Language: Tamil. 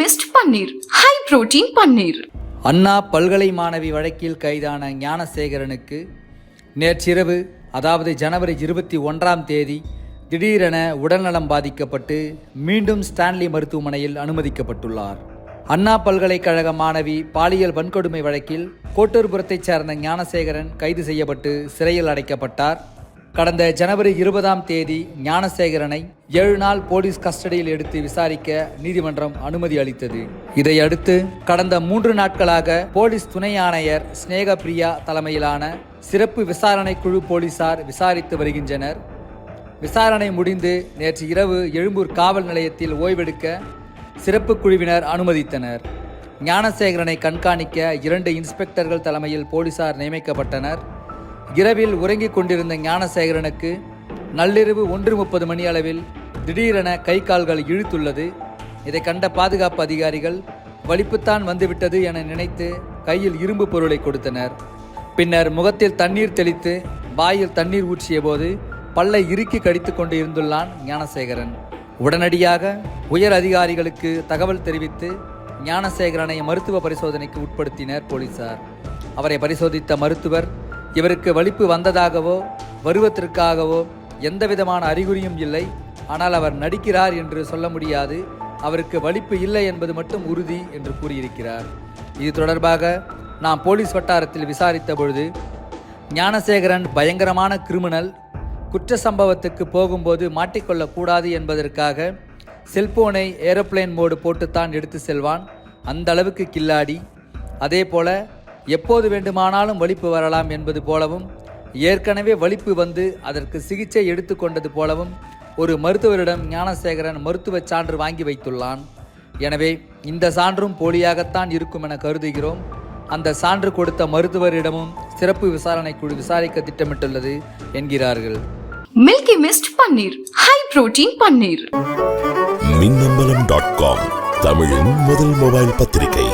Mist paneer high protein paneer Anna பல்கலை மாணவி வழக்கில் கைதான ஞானசேகரனுக்கு நேற்றிரவு அதாவது ஜனவரி இருபத்தி ஒன்றாம் தேதி திடீரென உடல்நலம் பாதிக்கப்பட்டு மீண்டும் ஸ்டான்லி மருத்துவமனையில் அனுமதிக்கப்பட்டுள்ளார். அண்ணா பல்கலைக்கழக மாணவி பாலியல் வன்கொடுமை வழக்கில் கோட்டூர்புரத்தைச் சேர்ந்த ஞானசேகரன் கைது செய்யப்பட்டு சிறையில் அடைக்கப்பட்டார். கடந்த ஜனவரி இருபதாம் தேதி ஞானசேகரனை ஏழு நாள் போலீஸ் கஸ்டடியில் எடுத்து விசாரிக்க நீதிமன்றம் அனுமதி அளித்தது. இதையடுத்து கடந்த மூன்று நாட்களாக போலீஸ் துணை ஆணையர் ஸ்னேக பிரியா தலைமையிலான சிறப்பு விசாரணை குழு போலீசார் விசாரித்து வருகின்றனர். விசாரணை முடிந்து நேற்று இரவு எழும்பூர் காவல் நிலையத்தில் ஓய்வெடுக்க சிறப்பு குழுவினர் அனுமதித்தனர். ஞானசேகரனை கண்காணிக்க இரண்டு இன்ஸ்பெக்டர்கள் தலைமையில் போலீசார் நியமிக்கப்பட்டனர். இரவில் உறங்கிக் கொண்டிருந்த ஞானசேகரனுக்கு நள்ளிரவு ஒன்று முப்பது மணி அளவில் திடீரென கை கால்கள் இழுத்துள்ளது. இதை கண்ட பாதுகாப்பு அதிகாரிகள் வலிப்புத்தான் வந்துவிட்டது என நினைத்து கையில் இரும்பு பொருளை கொடுத்தனர். பின்னர் முகத்தில் தண்ணீர் தெளித்து வாயில் தண்ணீர் ஊற்றிய போது பல்லை இறுக்கி கடித்து கொண்டு இருந்துள்ளான் ஞானசேகரன். உடனடியாக உயர் அதிகாரிகளுக்கு தகவல் தெரிவித்து ஞானசேகரனை மருத்துவ பரிசோதனைக்கு உட்படுத்தினர் போலீசார். அவரை பரிசோதித்த மருத்துவர் இவருக்கு வலிப்பு வந்ததாகவோ வருவதற்காகவோ எந்தவிதமான அறிகுறியும் இல்லை. ஆனால் அவர் நடிக்கிறார் என்று சொல்ல முடியாது. அவருக்கு வலிப்பு இல்லை என்பது மட்டும் உறுதி என்று கூறியிருக்கிறார். இது தொடர்பாக நாம் போலீஸ் வட்டாரத்தில் விசாரித்த பொழுது ஞானசேகரன் பயங்கரமான கிரிமினல் குற்ற சம்பவத்துக்கு போகும்போது மாட்டிக்கொள்ளக்கூடாது என்பதற்காக செல்போனை ஏரோப்ளேன் மோடு போட்டுத்தான் எடுத்து செல்வான். அந்த அளவுக்கு கில்லாடி. அதே போல எப்போது வேண்டுமானாலும் வலிப்பு வரலாம் என்பது போலவும் ஏற்கனவே வலிப்பு வந்து அதற்கு சிகிச்சை எடுத்துக்கொண்டது போலவும் ஒரு மருத்துவரிடம் ஞானசேகரன் மருத்துவச் சான்று வாங்கி வைத்துள்ளான். எனவே இந்த சான்றும் போலியாகத்தான் இருக்கும் என கருதுகிறோம். அந்த சான்று கொடுத்த மருத்துவரிடமும் சிறப்பு விசாரணை குழு விசாரிக்க திட்டமிட்டுள்ளது என்கிறார்கள். Milky mist paneer high protein paneer Minnambalam dot com தமிழின் முதல் மொபைல் பத்திரிகை.